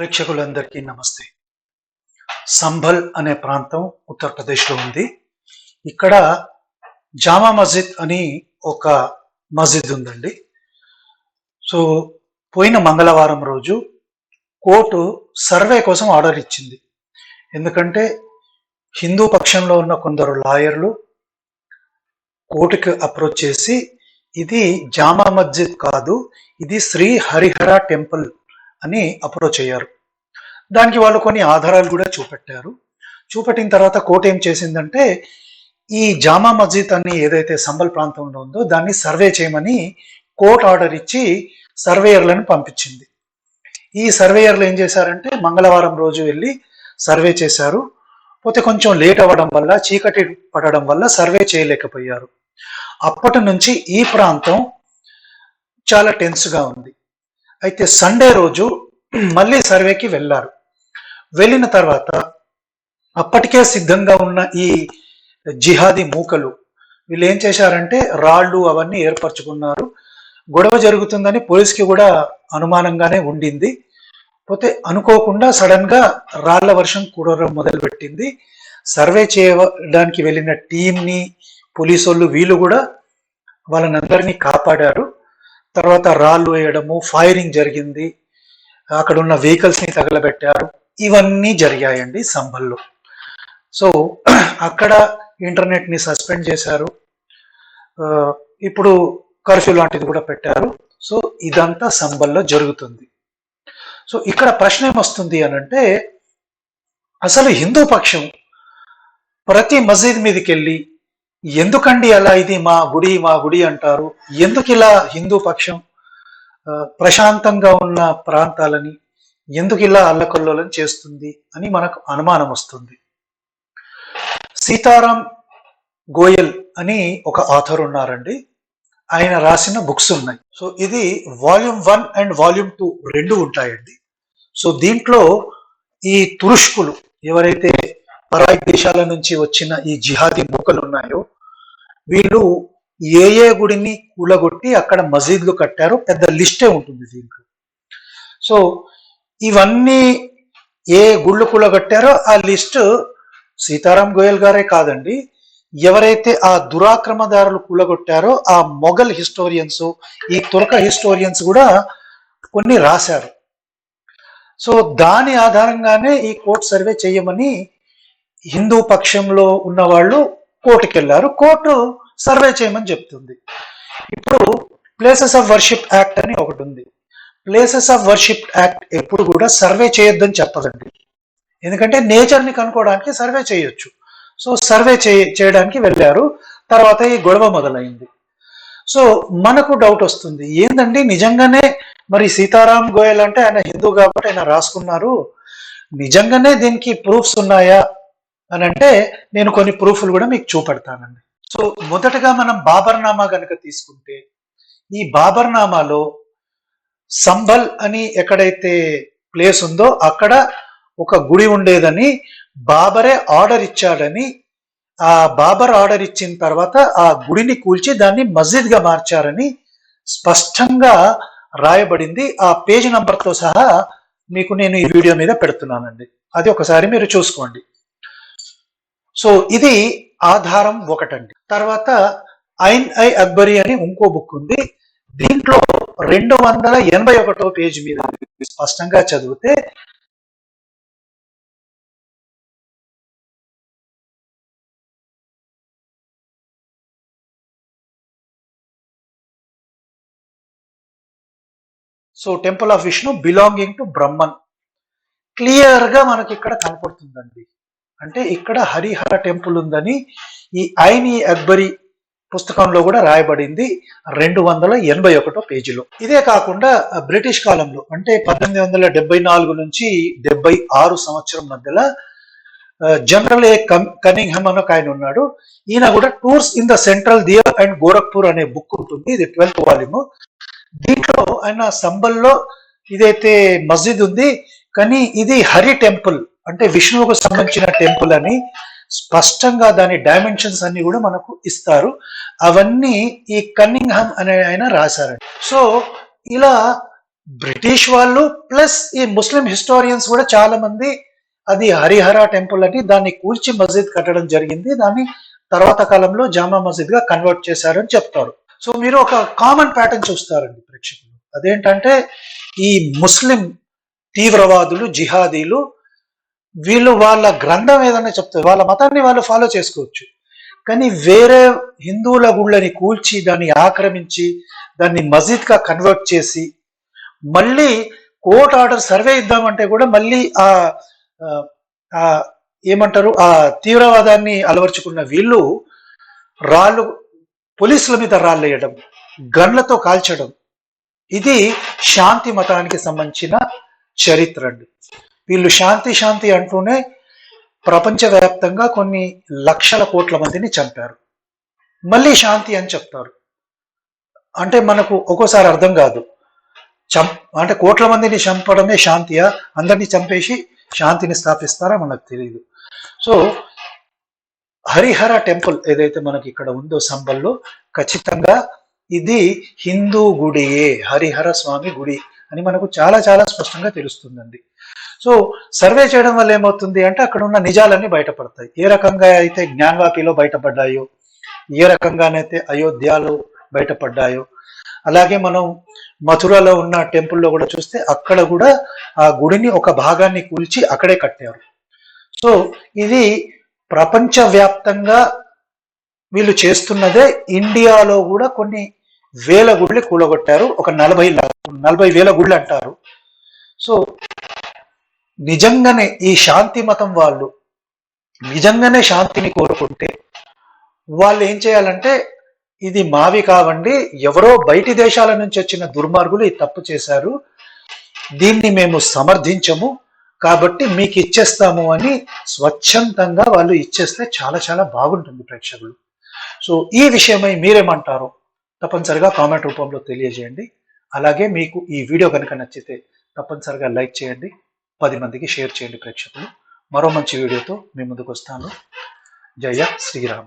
ప్రేక్షకులందరికీ నమస్తే. సంభల్ అనే ప్రాంతం ఉత్తరప్రదేశ్లో ఉంది. ఇక్కడ జామా మస్జిద్ అని ఒక మస్జిద్ ఉందండి. సో పోయిన మంగళవారం రోజు కోర్టు సర్వే కోసం ఆర్డర్ ఇచ్చింది. ఎందుకంటే హిందూ పక్షంలో ఉన్న కొందరు లాయర్లు కోర్టుకి అప్రోచ్ చేసి ఇది జామా మస్జిద్ కాదు ఇది శ్రీ హరిహర టెంపుల్ అని అప్రోచ్ అయ్యారు. దానికి వాళ్ళు కొన్ని ఆధారాలు కూడా చూపెట్టారు. చూపెట్టిన తర్వాత కోర్టు ఏం చేసిందంటే ఈ జామా మస్జిద్ అని ఏదైతే సంబల్ ప్రాంతంలో ఉందో దాన్ని సర్వే చేయమని కోర్టు ఆర్డర్ ఇచ్చి సర్వేయర్లను పంపించింది. ఈ సర్వేయర్లు ఏం చేశారంటే మంగళవారం రోజు వెళ్ళి సర్వే చేశారు. పోతే కొంచెం లేట్ అవ్వడం వల్ల చీకటి పడడం వల్ల సర్వే చేయలేకపోయారు. అప్పటి నుంచి ఈ ప్రాంతం చాలా టెన్స్గా ఉంది. అయితే సండే రోజు మళ్ళీ సర్వేకి వెళ్ళారు. వెళ్ళిన తర్వాత అప్పటికే సిద్ధంగా ఉన్న ఈ జిహాదీ మూకలు వీళ్ళు ఏం చేశారంటే రాళ్ళు అవన్నీ ఏర్పరచుకున్నారు. గొడవ జరుగుతుందని పోలీస్కి కూడా అనుమానంగానే ఉండింది. పోతే అనుకోకుండా సడన్గా రాళ్ళ వర్షం కురవడం మొదలుపెట్టింది. సర్వే చేయడానికి వెళ్ళిన టీంని పోలీసు వాళ్ళు వీళ్ళు కూడా వాళ్ళనందరినీ కాపాడారు. తర్వాత రాళ్ళు వేయడము ఫైరింగ్ జరిగింది. అక్కడ ఉన్న వెహికల్స్ని తగలబెట్టారు. ఇవన్నీ జరిగాయండి సంభల్లో సో అక్కడ ఇంటర్నెట్ని సస్పెండ్ చేశారు. ఇప్పుడు కర్ఫ్యూ లాంటిది కూడా పెట్టారు. సో ఇదంతా సంబల్లో జరుగుతుంది. సో ఇక్కడ ప్రశ్న ఏమొస్తుంది అని అంటే అసలు హిందూ పక్షం ప్రతి మసీద్ మీదకి వెళ్ళి ఎందుకండి అలా ఇది మా గుడి మా గుడి అంటారు? ఎందుకు ఇలా హిందూ పక్షం ప్రశాంతంగా ఉన్న ప్రాంతాలని ఎందుకు ఇలా అల్లకల్లోలం చేస్తుంది అని మనకు అనుమానం వస్తుంది. సీతారాం గోయల్ అని ఒక ఆథర్ ఉన్నారండి. ఆయన రాసిన బుక్స్ ఉన్నాయి. సో ఇది volume one and volume two రెండు ఉంటాయండి. సో దీంట్లో ఈ తురుష్కులు ఎవరైతే పరాయి దేశాల నుంచి వచ్చిన ఈ జిహాదీ మూకలు ఉన్నాయో వీళ్ళు ఏ ఏ గుడిని కూలగొట్టి అక్కడ మసీద్లు కట్టారో పెద్ద లిస్టే ఉంటుంది దీంట్లో. సో ఇవన్నీ ఏ గుళ్ళు కూలగట్టారో ఆ లిస్టు సీతారాం గోయల్ గారే కాదండి. ఎవరైతే ఆ దురాక్రమదారులు కూలగొట్టారో ఆ మొఘల్ హిస్టోరియన్స్ ఈ తురక హిస్టోరియన్స్ కూడా కొన్ని రాశారు. సో దాని ఆధారంగానే ఈ కోర్టు సర్వే చేయమని హిందూ పక్షంలో ఉన్న వాళ్ళు కోర్టుకి వెళ్ళారు కోర్టు సర్వే చేయమని చెప్తుంది. ఇప్పుడు ప్లేసెస్ ఆఫ్ వర్షిప్ యాక్ట్ అని ఒకటి ఉంది. ప్లేసెస్ ఆఫ్ వర్షిప్ యాక్ట్ ఎప్పుడు కూడా సర్వే చేయొద్దని చెప్పదండి. ఎందుకంటే నేచర్ని కనుక్కోవడానికి సర్వే చేయొచ్చు. సో సర్వే చేయడానికి వెళ్ళారు. తర్వాత ఈ గొడవ మొదలైంది. సో మనకు డౌట్ వస్తుంది. ఏందండి? నిజంగానే మరి సీతారాం గోయల్ అంటే ఆయన హిందూ కాబట్టి ఆయన రాసుకున్నారు. నిజంగానే దీనికి ప్రూఫ్స్ ఉన్నాయా? అని అంటే నేను కొన్ని ప్రూఫ్లు కూడా మీకు చూపెడతానండి. సో మొదటగా మనం బాబర్నామా కనుక తీసుకుంటే ఈ బాబర్నామాలో సంభల్ అని ఎక్కడైతే ప్లేస్ ఉందో అక్కడ ఒక గుడి ఉండేదని బాబరే ఆర్డర్ ఇచ్చాడని ఆ బాబర్ ఆర్డర్ ఇచ్చిన తర్వాత ఆ గుడిని కూల్చి దాన్ని మస్జిద్గా మార్చారని స్పష్టంగా రాయబడింది. ఆ పేజ్ నంబర్తో సహా మీకు నేను ఈ వీడియో మీద పెడుతున్నానండి. అది ఒకసారి మీరు చూసుకోండి. సో ఇది ఆధారం ఒకటండి. తర్వాత ఐన్ ఐ అక్బరి అని ఇంకో బుక్ ఉంది. దీంట్లో రెండు వందల ఎనభై ఒకటో పేజీ మీద స్పష్టంగా చదివితే so temple of Vishnu belonging to Brahman. క్లియర్గా మనకి ఇక్కడ కనపడుతుందండి. అంటే ఇక్కడ హరిహర టెంపుల్ ఉందని ఈ ఐని అక్బరి పుస్తకంలో కూడా రాయబడింది రెండు వందల ఎనభై ఒకటో పేజీలో. ఇదే కాకుండా బ్రిటిష్ కాలంలో అంటే పద్దెనిమిది వందల డెబ్బై నాలుగు నుంచి డెబ్బై ఆరు సంవత్సరం మధ్యలో జనరల్ ఏ కనింగ్హమ్ అని ఒక ఆయన ఉన్నాడు. ఈయన కూడా tours in the central Doab and Gorakhpur అనే బుక్ ఉంటుంది ఇది ట్వెల్త్ వాల్యూమ్. దీంట్లో ఆయన సంబల్లో ఇదైతే మస్జిద్ ఉంది కానీ ఇది హరి టెంపుల్ అంటే విష్ణువుకు సంబంధించిన టెంపుల్ అని స్పష్టంగా దాని డైమెన్షన్స్ అన్ని కూడా మనకు ఇస్తారు. అవన్నీ ఈ కన్నింగ్హామ్ అనే ఆయన రాశారండి సో ఇలా బ్రిటిష్ వాళ్ళు ప్లస్ ఈ ముస్లిం హిస్టోరియన్స్ కూడా చాలా మంది అది హరిహర టెంపుల్ అని దాన్ని కూల్చి మస్జిద్ కట్టడం జరిగింది. దాన్ని తర్వాత కాలంలో జామా మస్జిద్గా కన్వర్ట్ చేశారని చెప్తారు. సో మీరు ఒక కామన్ ప్యాటర్న్ చూస్తారండి ప్రేక్షకులు. అదేంటంటే ఈ ముస్లిం తీవ్రవాదులు జిహాదీలు వీళ్ళు వాళ్ళ గ్రంథం ఏదైనా చెప్తారు వాళ్ళ మతాన్ని వాళ్ళు ఫాలో చేసుకోవచ్చు. కానీ వేరే హిందువుల గుళ్ళని కూల్చి దాన్ని ఆక్రమించి దాన్ని మస్జిద్ కన్వర్ట్ చేసి మళ్ళీ కోర్ట్ ఆర్డర్ సర్వే ఇద్దామంటే కూడా మళ్ళీ ఆ ఆ ఏమంటారు ఆ తీవ్రవాదాన్ని అలవర్చుకున్న వీళ్ళు రాళ్ళు పోలీసుల మీద రాళ్ళు వేయడం గన్లతో కాల్చడం ఇది శాంతి మతానికి సంబంధించిన చరిత్ర అండి. వీళ్ళు శాంతి శాంతి అంటూనే ప్రపంచవ్యాప్తంగా కొన్ని లక్షల కోట్ల మందిని చంపారు. మళ్ళీ శాంతి అని చెప్తారు. అంటే మనకు ఒక్కోసారి అర్థం కాదు. చం అంటే కోట్ల మందిని చంపడమే శాంతియా? అందరినీ చంపేసి శాంతిని స్థాపిస్తారా? మనకు తెలియదు సో హరిహర టెంపుల్ ఏదైతే మనకి ఇక్కడ ఉందో సంబల్లో ఖచ్చితంగా ఇది హిందూ గుడియే హరిహర స్వామి గుడి అని మనకు చాలా చాలా స్పష్టంగా తెలుస్తుందండి. సో సర్వే చేయడం వల్ల ఏమవుతుంది అంటే అక్కడ ఉన్న నిజాలన్నీ బయటపడతాయి. ఏ రకంగా అయితే జ్ఞాన్వాపిలో బయటపడ్డాయో ఏ రకంగానైతే అయోధ్యలో బయటపడ్డాయో అలాగే మనం మథురలో ఉన్న టెంపుల్లో కూడా చూస్తే అక్కడ కూడా ఆ గుడిని ఒక భాగాన్ని కూల్చి అక్కడే కట్టారు. సో ఇది ప్రపంచవ్యాప్తంగా వీళ్ళు చేస్తున్నదే ఇండియాలో కూడా కొన్ని వేల గుళ్ళు కూలగొట్టారు. ఒక నలభై నలభై వేల గుళ్ళు అంటారు. సో నిజంగానే ఈ శాంతి మతం వాళ్ళు నిజంగానే శాంతిని కోరుకుంటే వాళ్ళు ఏం చేయాలంటే ఇది మావి కావండి ఎవరో బయటి దేశాల నుంచి వచ్చిన దుర్మార్గులు ఈ తప్పు చేశారు దీన్ని మేము సమర్థించము కాబట్టి మీకు ఇచ్చేస్తాము అని స్వచ్ఛందంగా వాళ్ళు ఇచ్చేస్తే చాలా చాలా బాగుంటుంది ప్రేక్షకులు. సో ఈ విషయమై మీరేమంటారు తప్పనిసరిగా కామెంట్ రూపంలో తెలియజేయండి. అలాగే మీకు ఈ వీడియో కనుక నచ్చితే తప్పనిసరిగా లైక్ చేయండి. పది మందికి షేర్ చేయండి ప్రేక్షకులు. మరో మంచి వీడియోతో మీ ముందుకు వస్తాను. జయ శ్రీరామ.